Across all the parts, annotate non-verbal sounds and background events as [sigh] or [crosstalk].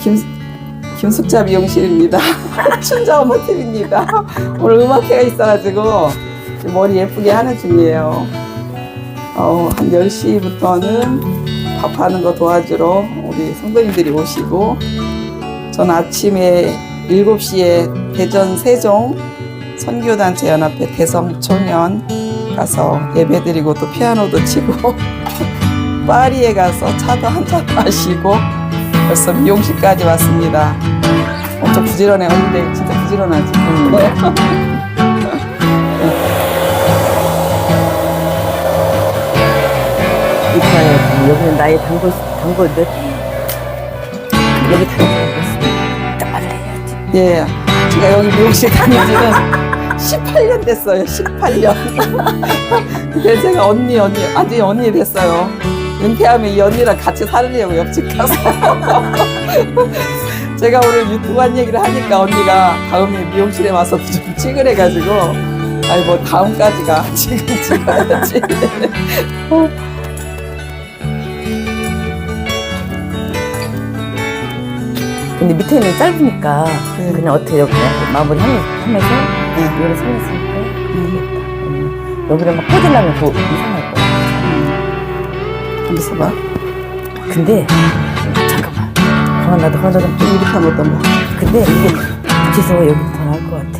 김, 김숙자 미용실입니다. [laughs] 춘자 엄마 팀입니다. 오늘 음악회가 있어가지고 머리 예쁘게 하는 중이에요. 어, 한 10시부터는 밥하는 거 도와주러 우리 성도님들이 오시고 전 아침에 7시에 대전 세종 선교단체 연합회 대성 초년 가서 예배드리고 또 피아노도 치고 [laughs] 파리에 가서 차도 한 잔 마시고 벌써 미용실까지 왔습니다. 엄청 부지런해 언니들 진짜 부지런하지. [laughs] 이파에 여기는 나의 단골 단골들 여기 다니는 딱 말해야지. 예, 제가 여기 미용실 다닌 지는 18년 됐어요. 18년. 그래서 [laughs] 제가 언니 언니 아직 언니 됐어요. 은퇴하면 이 언니랑 같이 살려고 옆집 가서. [laughs] 제가 오늘 유튜브 한 얘기를 하니까 언니가 다음에 미용실에 와서 [laughs] 좀 찍으래가지고 아니 뭐 다음까지가 [laughs] 지금 찍어야지. 근데 밑에는 짧으니까 네. 그냥 어떻게 그냥 마무리 하면서, 하면서 네. 여기를 살렸으니까 되겠다. 음. 여기를 막 퍼질라면 더 이상할 거 야. 여기서 봐. 근데 잠깐만. 가만 나도 가만 나도 이렇게 하면 어떤 거? 근데 이게 밑에서 여기 더 나을 것 같아.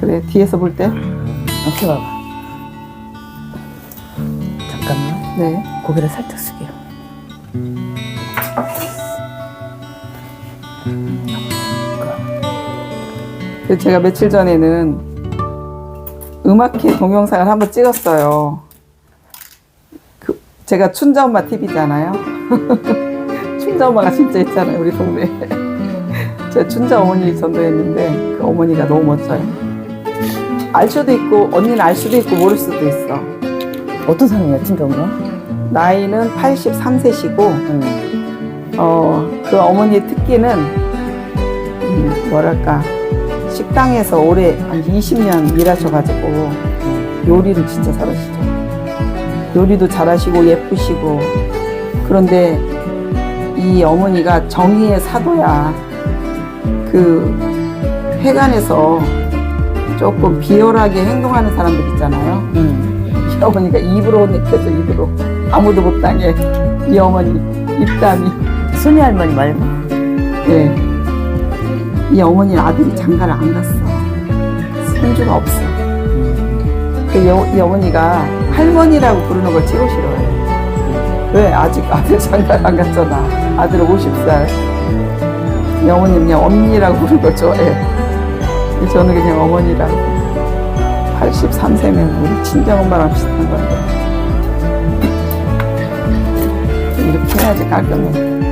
그래 뒤에서 볼 때? 이렇게 봐봐. 잠깐만. 네. 고개를 살짝 숙여. 제가 며칠 전에는 음악회 동영상을 한번 찍었어요. 그 제가 춘자 엄마 TV잖아요. [laughs] 춘자 엄마가 진짜 있잖아요, 우리 동네에. [laughs] 제가 춘자 어머니 전도했는데 그 어머니가 너무 멋져요. 알 수도 있고 언니는 알 수도 있고 모를 수도 있어. 어떤 사람이야, 진짜 엄마? 나이는 83세시고 응. 어, 그 어머니의 특기는, 음, 뭐랄까, 식당에서 오래, 한 20년 일하셔가지고, 요리를 진짜 잘하시죠. 요리도 잘하시고, 예쁘시고, 그런데 이 어머니가 정의의 사도야. 그, 회관에서 조금 비열하게 행동하는 사람들 있잖아요. 응. [laughs] 이 어머니가 입으로 내켜서 입으로. 아무도 못 당해. 이 어머니, 입담이. 순이 할머니 말고. 예. 이 어머니 아들이 장가를 안 갔어. 손주가 없어. 그 여, 이 어머니가 할머니라고 부르는 걸 최고 싫어해. 왜? 아직 아들 장가를 안 갔잖아. 아들 50살. 이 어머니 그냥 언니라고 부르는 걸 좋아해. 저는 그냥 어머니라고. 83세면 우리 친정엄마랑 비슷한 건데. 이렇게 해야지 깔끔해.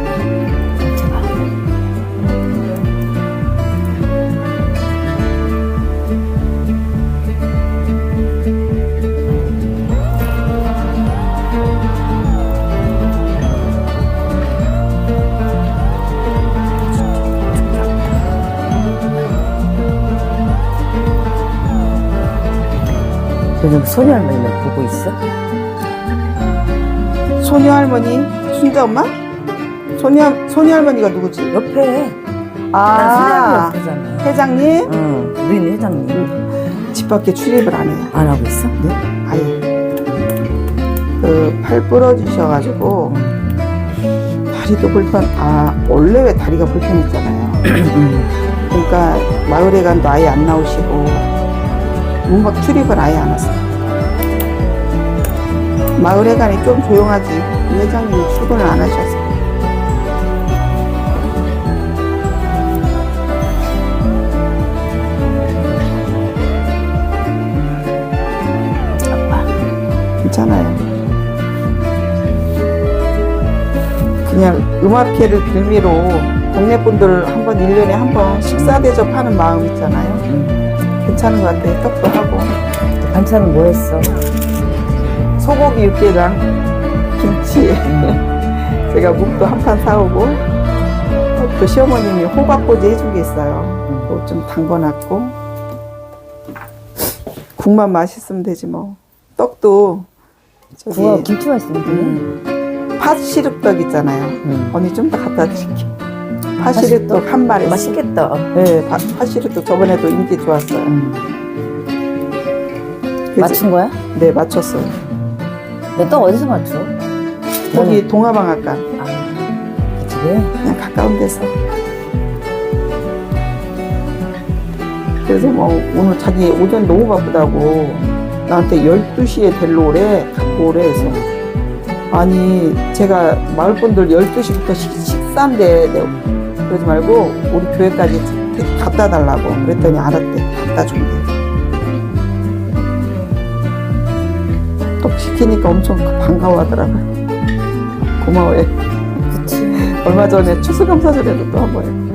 요즘 소녀 할머니는 보고 있어? 소녀 할머니, 순자 엄마? 소녀 소녀 할머니가 누구지? 옆에 난 아, 할머니 회장님 응, 우리는 회장님 집 밖에 출입을 안 해요. 안 하고 있어? 네, 아예. 그 팔 부러지셔가지고 다리도 불편. 아 원래 왜 다리가 불편했잖아요. 그러니까 마을에 간도 아예 안 나오시고 문밖 출입을 아예 안 하세요. 마을에 간이 좀 조용하지. 이 회장님이 출근을 안 하셔서. 아빠. 괜찮아요. 그냥 음악회를 빌미로 동네 분들 한 번, 일년에 한 번 식사 대접하는 마음 있잖아요. 응. 괜찮은 것 같아요. 떡도 하고. 반찬은 뭐 했어? 소고기 육개장, 김치. [laughs] 제가 묵도 한 판 사오고, 또 시어머님이 호박꼬지 해준 게 있어요. 그거 좀 담궈놨고, 국만 맛있으면 되지 뭐. 떡도, 저기, 구워 김치 맛있는데. 음, 팥 시럽떡 있잖아요. 응. 언니 좀 더 갖다 드릴게요. 파시리떡 한 마리. 맛있겠다. 네, 파- 파시리떡 저번에도 인기 좋았어요. 그치? 맞춘 거야? 네, 맞췄어요. 너 또 어디서 맞춰? 거기 동화방앗간 아, 그쪽에? 그냥 가까운 데서. 그래서 뭐 오늘 자기 오전 너무 바쁘다고 나한테 12시에 델로 오래 갖고 오래 해서 아니 제가 마을 분들 12시부터 식사인데 내가 그러지 말고 우리 교회까지 갖다 달라고 그랬더니 알았대. 갖다 준대. 또 시키니까 엄청 반가워하더라고요. 고마워해. 그치. [laughs] 얼마 전에 추수감사절에도 또 한 번 했고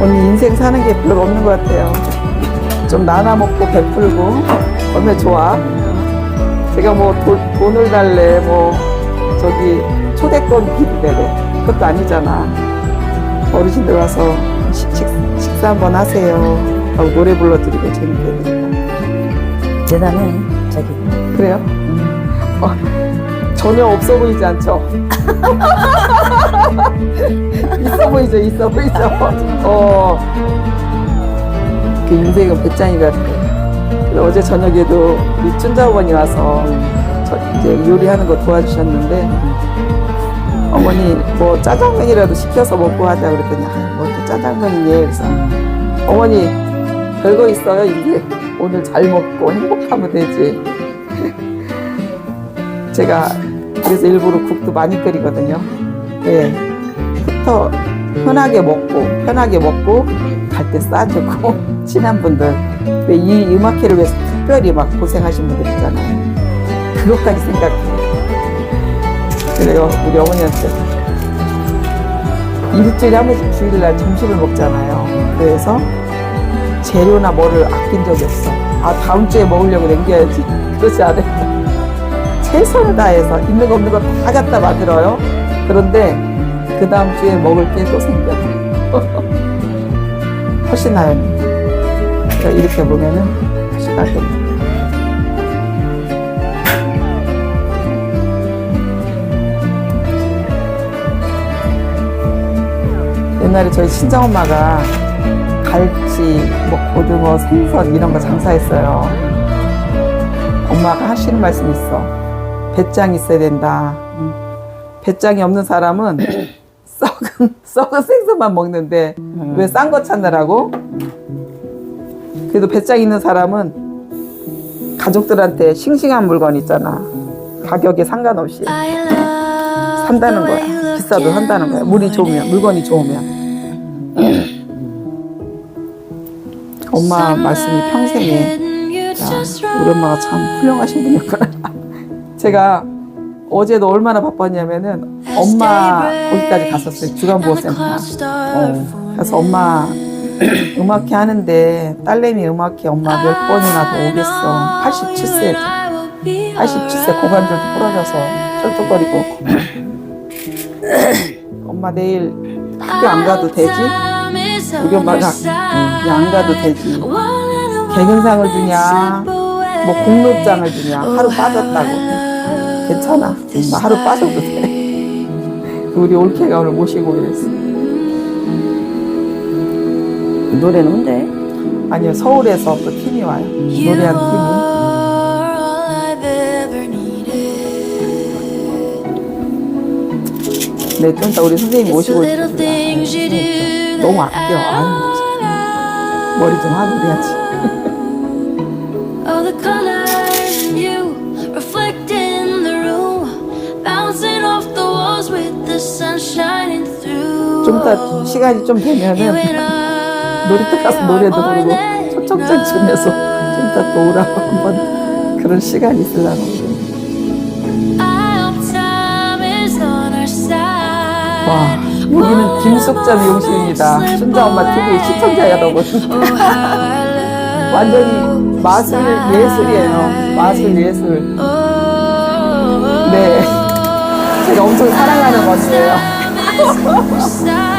언니 인생 사는 게 별로 없는 것 같아요. 좀 나눠 먹고 베풀고. 얼마나 좋아 제가 뭐 돈, 돈을 달래 뭐 저기 초대권 비대래 그것도 아니잖아 어르신들 와서 식, 식, 식사 한번 하세요 하고 노래 불러드리고 재밌게 대단해, 자기. 그래요? 어, 전혀 없어 보이지 않죠? [laughs] 있어 보이죠, 있어 보이죠? 어, 그 인생은 배짱이 같아. 그래서 어제 저녁에도 우리 춘자어머니 와서 저 이제 요리하는 거 도와주셨는데 어머니 뭐 짜장면이라도 시켜서 먹고 하자 그랬더니 아, 뭐또 짜장면이니 그래서 어머니 별거 있어요? 이제 오늘 잘 먹고 행복하면 되지. [laughs] 제가 그래서 일부러 국도 많이 끓이거든요. 예. 부터 편하게 먹고 편하게 먹고 갈 때 싸주고 [laughs] 친한 분들 이 음악회를 위해서 특별히 막 고생하신 분들 있잖아요 그것까지 생각해 그래요 우리 어머니한테 일주일에 한 번씩 주일날 점심을 먹잖아요 그래서 재료나 뭐를 아낀 적이 없어. 아, 다음 주에 먹으려고 남겨야지. 그러지 않아요. 최선을 다해서 있는 거 없는 거 다 갖다 만들어요. 그런데 그 다음 주에 먹을 게 또 생겨. [laughs] 훨씬. 그러니까 이렇게 보면은 훨씬 나겠네. 옛날에 저희 친정엄마가 갈치, 뭐 고등어, 생선 이런 거 장사했어요. 엄마가 하시는 말씀이 있어. 배짱 있어야 된다. 음. 배짱이 없는 사람은 썩은 생선만 먹는데 왜싼 거 찾느라고? 그래도 배짱 있는 사람은 가족들한테 싱싱한 물건 있잖아. 가격에 상관없이 산다는 거야. 비싸도 산다는 거야. 물이 좋으면 물건이 좋으면. 엄마 말씀이 평생에 야, 우리 엄마가 참 훌륭하신 분이었구나. [laughs] 제가 어제도 얼마나 바빴냐면은 엄마 거기까지 갔었어요. 주간보호센터. 어, 그래서 엄마 [clears throat] 음악회 하는데 딸내미 음악회 엄마 몇 번이나 더 오겠어. 87세. 87세 고관절도 부러져서 쩔뚝거리고. [clears throat] 엄마 내일 학교 안 가도 되지? 우리 엄마가 야, 안 가도 되지. 개근상을 주냐, 뭐 공로장을 주냐, 하루 빠졌다고. 괜찮아. 나 하루 빠져도 돼. 우리 올케가 오늘 모시고 이랬어. 노래는 뭔데? 아니요, 서울에서 또 팀이 와요. 노래한 팀이. 네, 좀 이따 우리 선생님이 오시고 있으니까. 너무 아껴. 아유, 참. 머리 좀 하고 그래야지. 좀 이따 시간이 좀 되면은 [laughs] 놀이터 가서 노래도 부르고 초청장 주면서 좀 이따 또 오라고 한번 그런 시간이 있으려고. 와, 여기는 김숙자 미용실입니다. 순자 엄마 TV 시청자야 너거든. Oh, 완전히 마술 예술이에요. 마술 예술. Oh, 네. 제가 엄청 사랑하는 건데요. Jesus.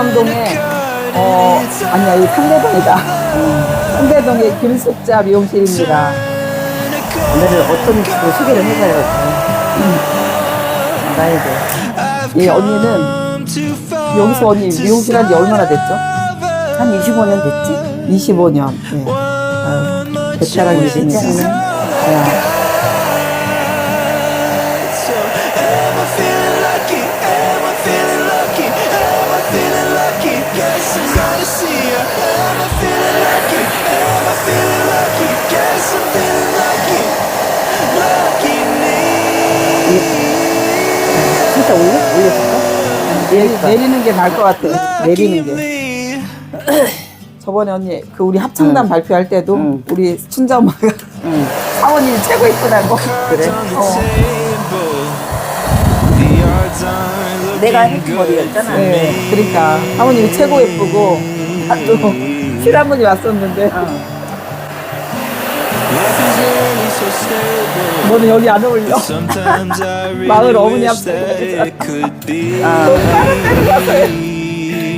구암동에 어 아니야 이 상대동이다. 상대동의 김숙자 미용실입니다. 오늘은 어떤 집을 소개를 해줘야 알아야 돼. 이 언니는 여기서 언니 미용실 한 지 얼마나 됐죠? 한 25년 됐지? 25년. 예. 아유, 베테랑 일이니까. 진짜 올려? 올려줄까? 내, 내리는 게 나을 것 같아. 내리는 게. me. [clears throat] 저번에 언니 그 우리 합창단 발표할 때도 응. 우리 춘자 엄마가 응. 사원님이 최고 이쁘다고. 그래? 어. 내가 해준 머리였잖아. 네, 그러니까 사모님이 최고 예쁘고 또 [laughs] 실한 분이 왔었는데 Life 너는 여기 안 어울려. 마을 어머니 could be. 다른 데로 갔어요.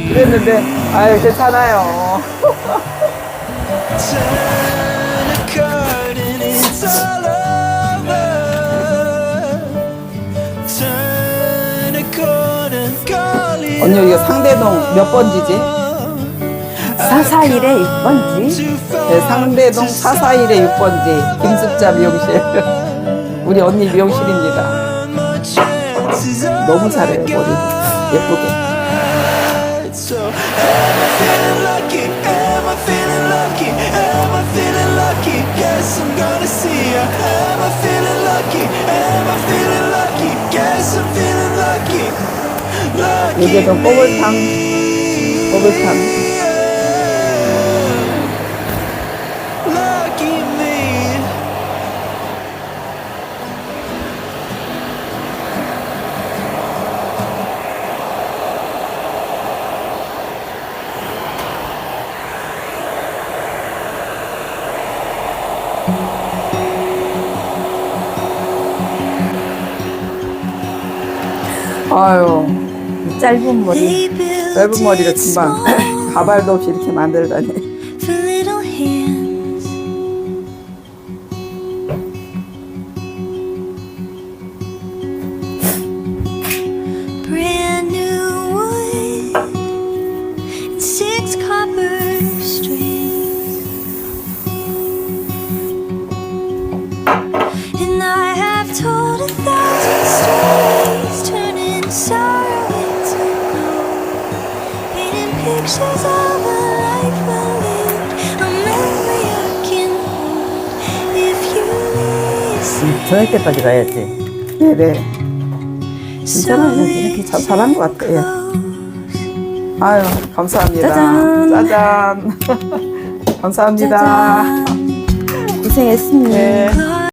그랬는데 아유 괜찮아요. 언니 여기가 상대동 몇 번지지? 사사일에 6번지? too far. 네, 상대동 441의 6번지 김숙자 미용실. 우리 언니 미용실입니다. 너무 잘해요 머리를 예쁘게. So am I feeling lucky? Am I feeling lucky? Am I feeling lucky? Guess I'm gonna see ya. Am I feeling lucky? Am I feeling lucky? Guess I'm feeling lucky. Lucky 이게 좀 꼬불탕 꼬불탕. 짧은 머리. 짧은 머리를 금방 [laughs] 가발도 없이 이렇게 만들다니. 저녁 때까지 가야지. 네네. 괜찮아요. 이렇게 잘 잘한 것 같아요. close. 아유 감사합니다. 짜잔. 짜잔. [laughs] 감사합니다. 짜잔. 고생했습니다. 네.